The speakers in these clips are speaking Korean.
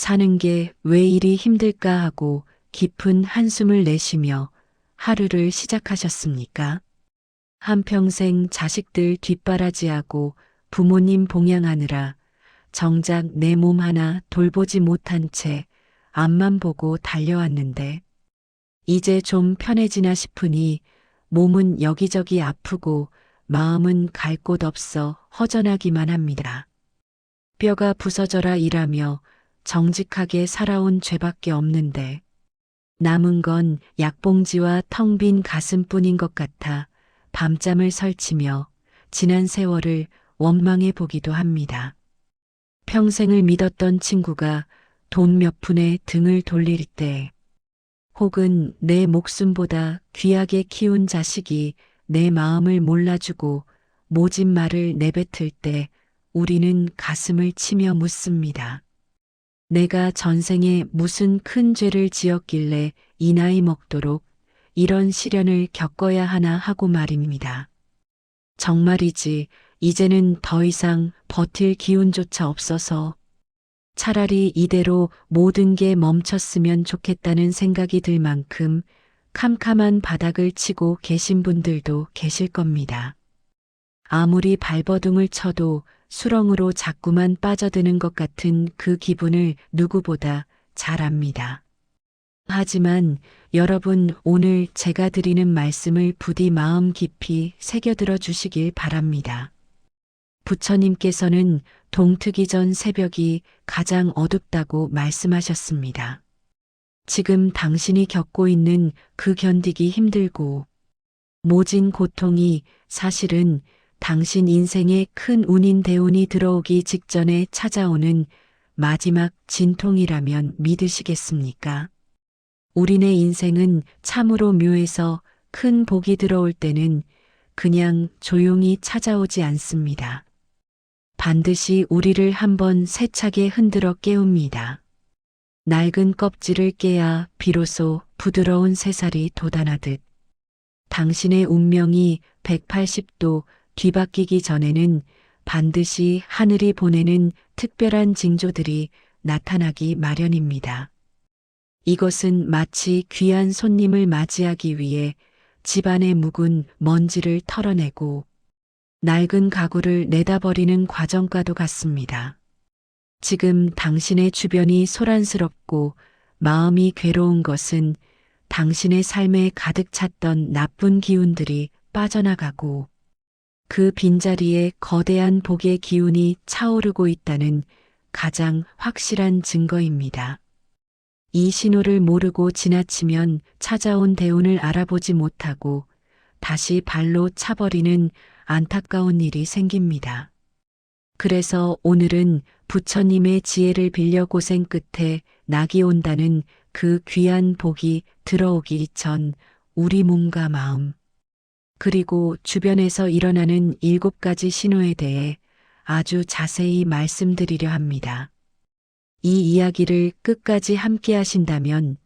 사는 게 왜 이리 힘들까 하고 깊은 한숨을 내쉬며 하루를 시작하셨습니까? 한평생 자식들 뒷바라지하고 부모님 봉양하느라 정작 내 몸 하나 돌보지 못한 채 앞만 보고 달려왔는데 이제 좀 편해지나 싶으니 몸은 여기저기 아프고 마음은 갈 곳 없어 허전하기만 합니다. 뼈가 부서져라 일하며 정직하게 살아온 죄밖에 없는데 남은 건 약봉지와 텅 빈 가슴뿐인 것 같아 밤잠을 설치며 지난 세월을 원망해 보기도 합니다. 평생을 믿었던 친구가 돈 몇 푼에 등을 돌릴 때 혹은 내 목숨보다 귀하게 키운 자식이 내 마음을 몰라주고 모진 말을 내뱉을 때 우리는 가슴을 치며 묻습니다. 내가 전생에 무슨 큰 죄를 지었길래 이 나이 먹도록 이런 시련을 겪어야 하나 하고 말입니다. 정말이지 이제는 더 이상 버틸 기운조차 없어서 차라리 이대로 모든 게 멈췄으면 좋겠다는 생각이 들 만큼 캄캄한 바닥을 치고 계신 분들도 계실 겁니다. 아무리 발버둥을 쳐도 수렁으로 자꾸만 빠져드는 것 같은 그 기분을 누구보다 잘 압니다. 하지만 여러분 오늘 제가 드리는 말씀을 부디 마음 깊이 새겨들어 주시길 바랍니다. 부처님께서는 동트기 전 새벽이 가장 어둡다고 말씀하셨습니다. 지금 당신이 겪고 있는 그 견디기 힘들고 모진 고통이 사실은 당신 인생의 큰 운인 대운이 들어오기 직전에 찾아오는 마지막 진통이라면 믿으시겠습니까? 우리네 인생은 참으로 묘해서 큰 복이 들어올 때는 그냥 조용히 찾아오지 않습니다. 반드시 우리를 한번 세차게 흔들어 깨웁니다. 낡은 껍질을 깨야 비로소 부드러운 새살이 돋아나듯 당신의 운명이 180도 뒤바뀌기 전에는 반드시 하늘이 보내는 특별한 징조들이 나타나기 마련입니다. 이것은 마치 귀한 손님을 맞이하기 위해 집안의 묵은 먼지를 털어내고 낡은 가구를 내다버리는 과정과도 같습니다. 지금 당신의 주변이 소란스럽고 마음이 괴로운 것은 당신의 삶에 가득 찼던 나쁜 기운들이 빠져나가고 그 빈자리에 거대한 복의 기운이 차오르고 있다는 가장 확실한 증거입니다. 이 신호를 모르고 지나치면 찾아온 대운을 알아보지 못하고 다시 발로 차버리는 안타까운 일이 생깁니다. 그래서 오늘은 부처님의 지혜를 빌려 고생 끝에 낙이 온다는 그 귀한 복이 들어오기 전 우리 몸과 마음, 그리고 주변에서 일어나는 일곱 가지 신호에 대해 아주 자세히 말씀드리려 합니다. 이 이야기를 끝까지 함께 하신다면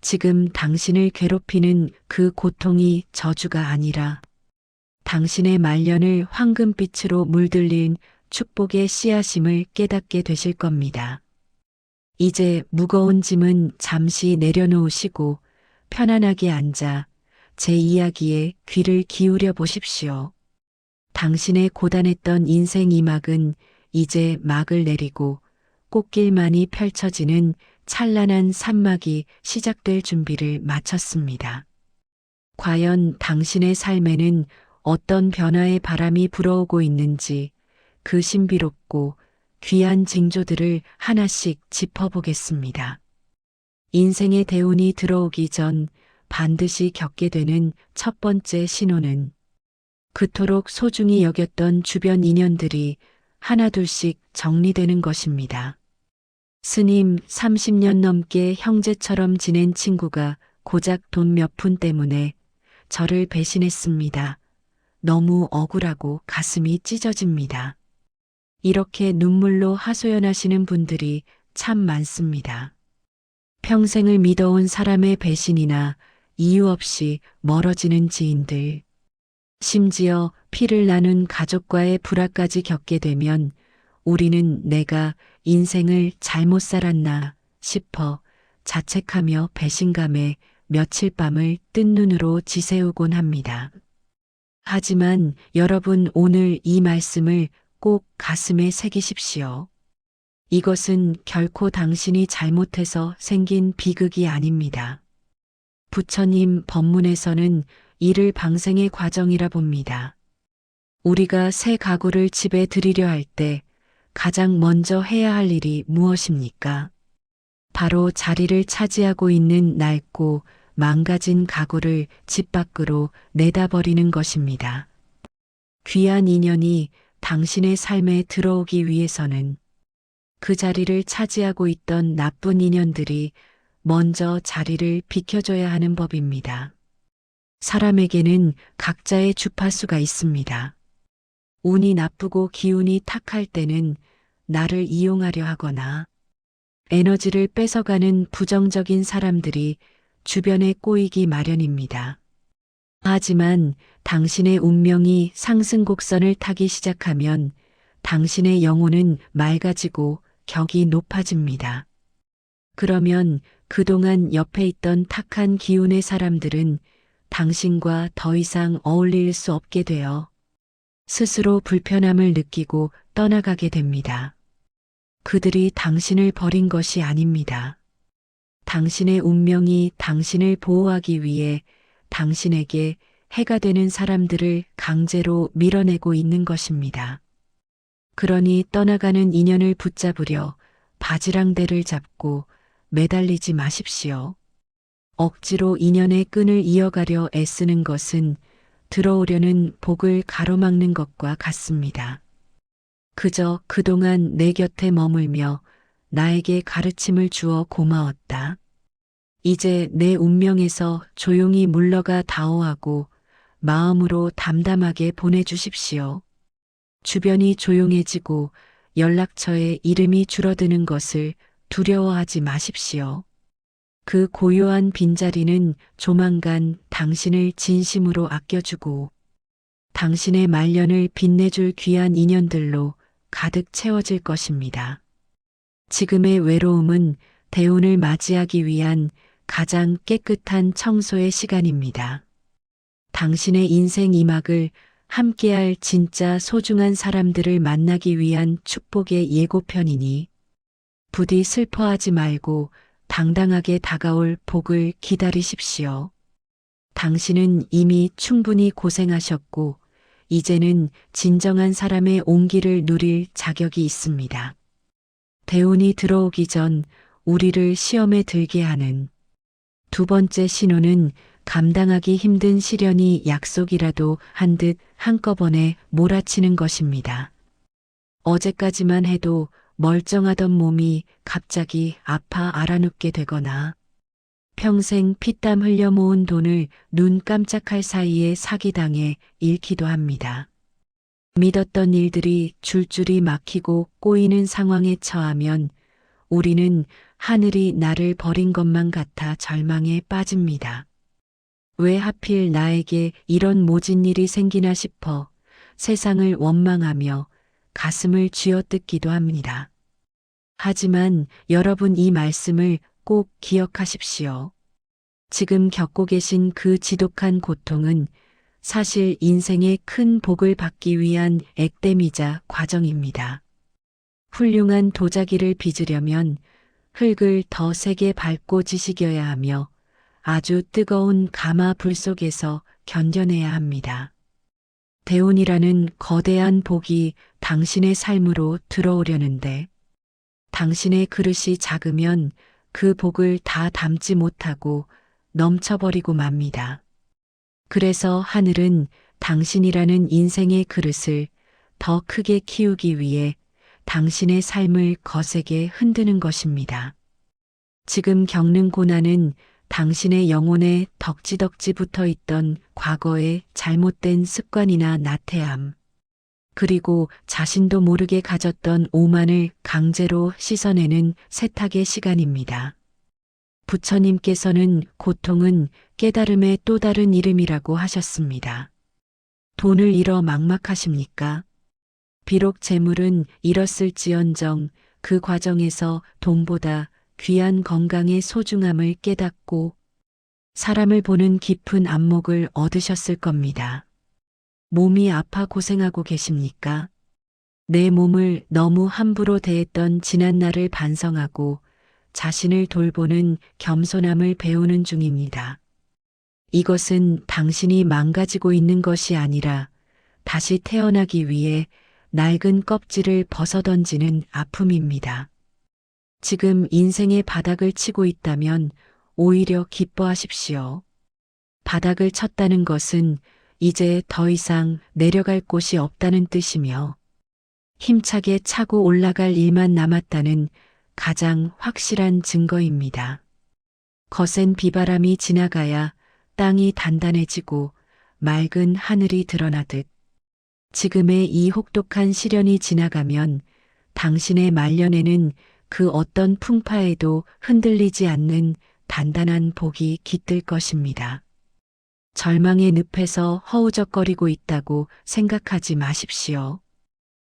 지금 당신을 괴롭히는 그 고통이 저주가 아니라 당신의 말년을 황금빛으로 물들린 축복의 씨앗임을 깨닫게 되실 겁니다. 이제 무거운 짐은 잠시 내려놓으시고 편안하게 앉아 제 이야기에 귀를 기울여 보십시오. 당신의 고단했던 인생 이막은 이제 막을 내리고 꽃길만이 펼쳐지는 찬란한 산막이 시작될 준비를 마쳤습니다. 과연 당신의 삶에는 어떤 변화의 바람이 불어오고 있는지 그 신비롭고 귀한 징조들을 하나씩 짚어보겠습니다. 인생의 대운이 들어오기 전 반드시 겪게 되는 첫 번째 신호는 그토록 소중히 여겼던 주변 인연들이 하나둘씩 정리되는 것입니다. 스님 30년 넘게 형제처럼 지낸 친구가 고작 돈 몇 푼 때문에 저를 배신했습니다. 너무 억울하고 가슴이 찢어집니다. 이렇게 눈물로 하소연하시는 분들이 참 많습니다. 평생을 믿어온 사람의 배신이나 이유 없이 멀어지는 지인들, 심지어 피를 나눈 가족과의 불화까지 겪게 되면 우리는 내가 인생을 잘못 살았나 싶어 자책하며 배신감에 며칠 밤을 뜬 눈으로 지새우곤 합니다. 하지만 여러분 오늘 이 말씀을 꼭 가슴에 새기십시오. 이것은 결코 당신이 잘못해서 생긴 비극이 아닙니다. 부처님 법문에서는 이를 방생의 과정이라 봅니다. 우리가 새 가구를 집에 들이려 할 때 가장 먼저 해야 할 일이 무엇입니까? 바로 자리를 차지하고 있는 낡고 망가진 가구를 집 밖으로 내다버리는 것입니다. 귀한 인연이 당신의 삶에 들어오기 위해서는 그 자리를 차지하고 있던 나쁜 인연들이 먼저 자리를 비켜줘야 하는 법입니다. 사람에게는 각자의 주파수가 있습니다. 운이 나쁘고 기운이 탁할 때는 나를 이용하려 하거나 에너지를 뺏어가는 부정적인 사람들이 주변에 꼬이기 마련입니다. 하지만 당신의 운명이 상승 곡선을 타기 시작하면 당신의 영혼은 맑아지고 격이 높아집니다. 그러면 그동안 옆에 있던 탁한 기운의 사람들은 당신과 더 이상 어울릴 수 없게 되어 스스로 불편함을 느끼고 떠나가게 됩니다. 그들이 당신을 버린 것이 아닙니다. 당신의 운명이 당신을 보호하기 위해 당신에게 해가 되는 사람들을 강제로 밀어내고 있는 것입니다. 그러니 떠나가는 인연을 붙잡으려 바지랑대를 잡고 매달리지 마십시오. 억지로 인연의 끈을 이어가려 애쓰는 것은 들어오려는 복을 가로막는 것과 같습니다. 그저 그동안 내 곁에 머물며 나에게 가르침을 주어 고마웠다. 이제 내 운명에서 조용히 물러가 다오하고 마음으로 담담하게 보내주십시오. 주변이 조용해지고 연락처에 이름이 줄어드는 것을 두려워하지 마십시오. 그 고요한 빈자리는 조만간 당신을 진심으로 아껴주고 당신의 말년을 빛내줄 귀한 인연들로 가득 채워질 것입니다. 지금의 외로움은 대운을 맞이하기 위한 가장 깨끗한 청소의 시간입니다. 당신의 인생 이막을 함께할 진짜 소중한 사람들을 만나기 위한 축복의 예고편이니 부디 슬퍼하지 말고 당당하게 다가올 복을 기다리십시오. 당신은 이미 충분히 고생하셨고 이제는 진정한 사람의 온기를 누릴 자격이 있습니다. 대운이 들어오기 전 우리를 시험에 들게 하는 두 번째 신호는 감당하기 힘든 시련이 약속이라도 한 듯 한꺼번에 몰아치는 것입니다. 어제까지만 해도 멀쩡하던 몸이 갑자기 아파 알아눕게 되거나 평생 피땀 흘려 모은 돈을 눈 깜짝할 사이에 사기당해 잃기도 합니다. 믿었던 일들이 줄줄이 막히고 꼬이는 상황에 처하면 우리는 하늘이 나를 버린 것만 같아 절망에 빠집니다. 왜 하필 나에게 이런 모진 일이 생기나 싶어 세상을 원망하며 가슴을 쥐어뜯기도 합니다. 하지만 여러분 이 말씀을 꼭 기억하십시오. 지금 겪고 계신 그 지독한 고통은 사실 인생의 큰 복을 받기 위한 액땜이자 과정입니다. 훌륭한 도자기를 빚으려면 흙을 더 세게 밟고 지식여야 하며 아주 뜨거운 가마 불 속에서 견뎌내야 합니다. 대운이라는 거대한 복이 당신의 삶으로 들어오려는데 당신의 그릇이 작으면 그 복을 다 담지 못하고 넘쳐버리고 맙니다. 그래서 하늘은 당신이라는 인생의 그릇을 더 크게 키우기 위해 당신의 삶을 거세게 흔드는 것입니다. 지금 겪는 고난은 당신의 영혼에 덕지덕지 붙어 있던 과거의 잘못된 습관이나 나태함, 그리고 자신도 모르게 가졌던 오만을 강제로 씻어내는 세탁의 시간입니다. 부처님께서는 고통은 깨달음의 또 다른 이름이라고 하셨습니다. 돈을 잃어 막막하십니까? 비록 재물은 잃었을지언정 그 과정에서 돈보다 귀한 건강의 소중함을 깨닫고 사람을 보는 깊은 안목을 얻으셨을 겁니다. 몸이 아파 고생하고 계십니까? 내 몸을 너무 함부로 대했던 지난 날을 반성하고 자신을 돌보는 겸손함을 배우는 중입니다. 이것은 당신이 망가지고 있는 것이 아니라 다시 태어나기 위해 낡은 껍질을 벗어던지는 아픔입니다. 지금 인생의 바닥을 치고 있다면 오히려 기뻐하십시오. 바닥을 쳤다는 것은 이제 더 이상 내려갈 곳이 없다는 뜻이며 힘차게 차고 올라갈 일만 남았다는 가장 확실한 증거입니다. 거센 비바람이 지나가야 땅이 단단해지고 맑은 하늘이 드러나듯 지금의 이 혹독한 시련이 지나가면 당신의 말년에는 그 어떤 풍파에도 흔들리지 않는 단단한 복이 깃들 것입니다. 절망의 늪에서 허우적거리고 있다고 생각하지 마십시오.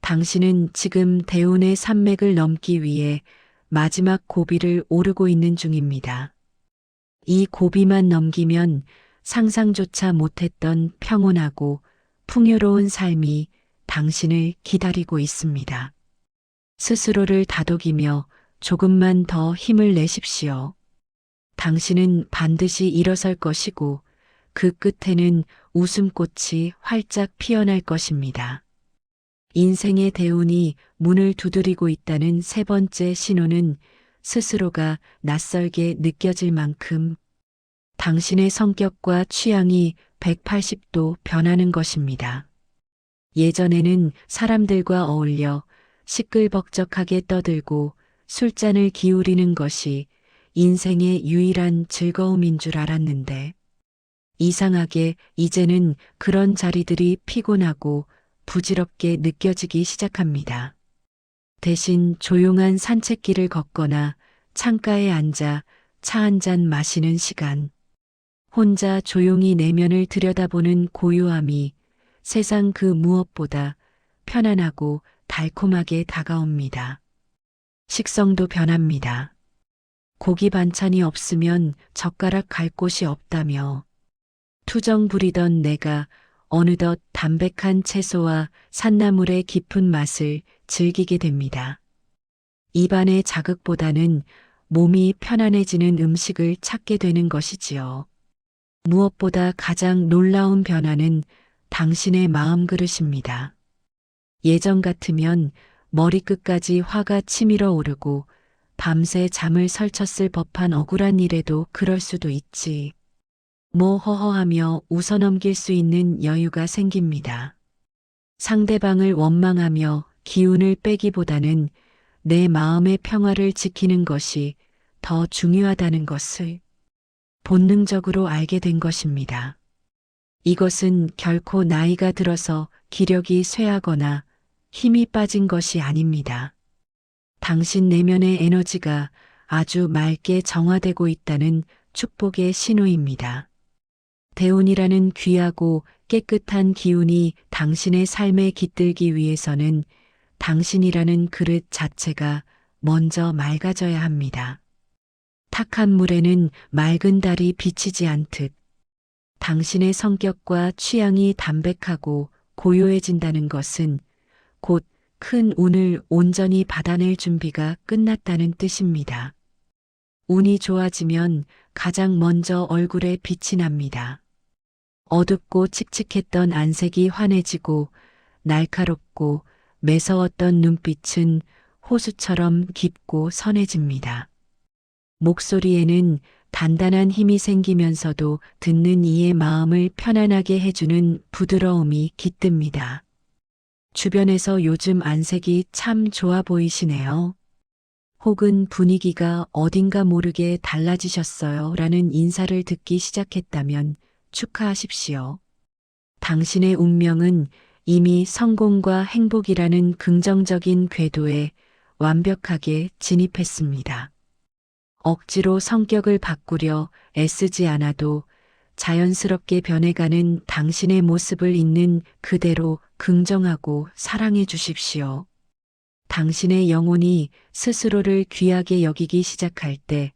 당신은 지금 대운의 산맥을 넘기 위해 마지막 고비를 오르고 있는 중입니다. 이 고비만 넘기면 상상조차 못했던 평온하고 풍요로운 삶이 당신을 기다리고 있습니다. 스스로를 다독이며 조금만 더 힘을 내십시오. 당신은 반드시 일어설 것이고 그 끝에는 웃음꽃이 활짝 피어날 것입니다. 인생의 대운이 문을 두드리고 있다는 세 번째 신호는 스스로가 낯설게 느껴질 만큼 당신의 성격과 취향이 180도 변하는 것입니다. 예전에는 사람들과 어울려 시끌벅적하게 떠들고 술잔을 기울이는 것이 인생의 유일한 즐거움인 줄 알았는데 이상하게 이제는 그런 자리들이 피곤하고 부질없게 느껴지기 시작합니다. 대신 조용한 산책길을 걷거나 창가에 앉아 차 한 잔 마시는 시간, 혼자 조용히 내면을 들여다보는 고요함이 세상 그 무엇보다 편안하고 달콤하게 다가옵니다. 식성도 변합니다. 고기 반찬이 없으면 젓가락 갈 곳이 없다며 투정 부리던 내가 어느덧 담백한 채소와 산나물의 깊은 맛을 즐기게 됩니다. 입안의 자극보다는 몸이 편안해지는 음식을 찾게 되는 것이지요. 무엇보다 가장 놀라운 변화는 당신의 마음 그릇입니다. 예전 같으면 머리끝까지 화가 치밀어 오르고 밤새 잠을 설쳤을 법한 억울한 일에도 그럴 수도 있지. 뭐 허허하며 웃어넘길 수 있는 여유가 생깁니다. 상대방을 원망하며 기운을 빼기보다는 내 마음의 평화를 지키는 것이 더 중요하다는 것을 본능적으로 알게 된 것입니다. 이것은 결코 나이가 들어서 기력이 쇠하거나 힘이 빠진 것이 아닙니다. 당신 내면의 에너지가 아주 맑게 정화되고 있다는 축복의 신호입니다. 대운이라는 귀하고 깨끗한 기운이 당신의 삶에 깃들기 위해서는 당신이라는 그릇 자체가 먼저 맑아져야 합니다. 탁한 물에는 맑은 달이 비치지 않듯 당신의 성격과 취향이 담백하고 고요해진다는 것은 곧 큰 운을 온전히 받아낼 준비가 끝났다는 뜻입니다. 운이 좋아지면 가장 먼저 얼굴에 빛이 납니다. 어둡고 칙칙했던 안색이 환해지고 날카롭고 매서웠던 눈빛은 호수처럼 깊고 선해집니다. 목소리에는 단단한 힘이 생기면서도 듣는 이의 마음을 편안하게 해주는 부드러움이 깃듭니다. 주변에서 요즘 안색이 참 좋아 보이시네요. 혹은 분위기가 어딘가 모르게 달라지셨어요. 라는 인사를 듣기 시작했다면 축하하십시오. 당신의 운명은 이미 성공과 행복이라는 긍정적인 궤도에 완벽하게 진입했습니다. 억지로 성격을 바꾸려 애쓰지 않아도 자연스럽게 변해가는 당신의 모습을 있는 그대로 긍정하고 사랑해 주십시오. 당신의 영혼이 스스로를 귀하게 여기기 시작할 때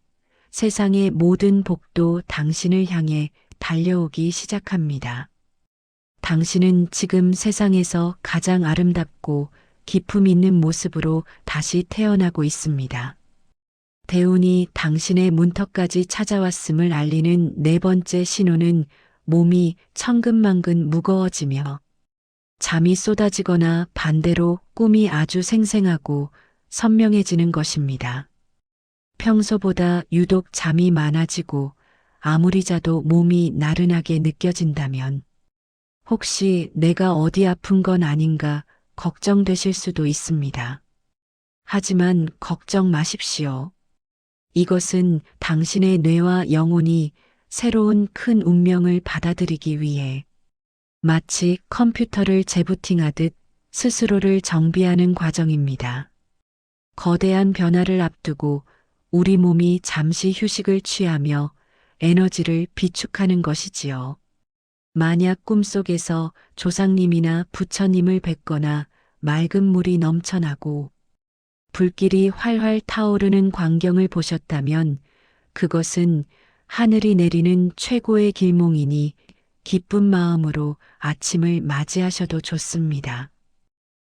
세상의 모든 복도 당신을 향해 달려오기 시작합니다. 당신은 지금 세상에서 가장 아름답고 기품 있는 모습으로 다시 태어나고 있습니다. 대운이 당신의 문턱까지 찾아왔음을 알리는 네 번째 신호는 몸이 천근만근 무거워지며 잠이 쏟아지거나 반대로 꿈이 아주 생생하고 선명해지는 것입니다. 평소보다 유독 잠이 많아지고 아무리 자도 몸이 나른하게 느껴진다면 혹시 내가 어디 아픈 건 아닌가 걱정되실 수도 있습니다. 하지만 걱정 마십시오. 이것은 당신의 뇌와 영혼이 새로운 큰 운명을 받아들이기 위해 마치 컴퓨터를 재부팅하듯 스스로를 정비하는 과정입니다. 거대한 변화를 앞두고 우리 몸이 잠시 휴식을 취하며 에너지를 비축하는 것이지요. 만약 꿈속에서 조상님이나 부처님을 뵙거나 맑은 물이 넘쳐나고 불길이 활활 타오르는 광경을 보셨다면 그것은 하늘이 내리는 최고의 길몽이니 기쁜 마음으로 아침을 맞이하셔도 좋습니다.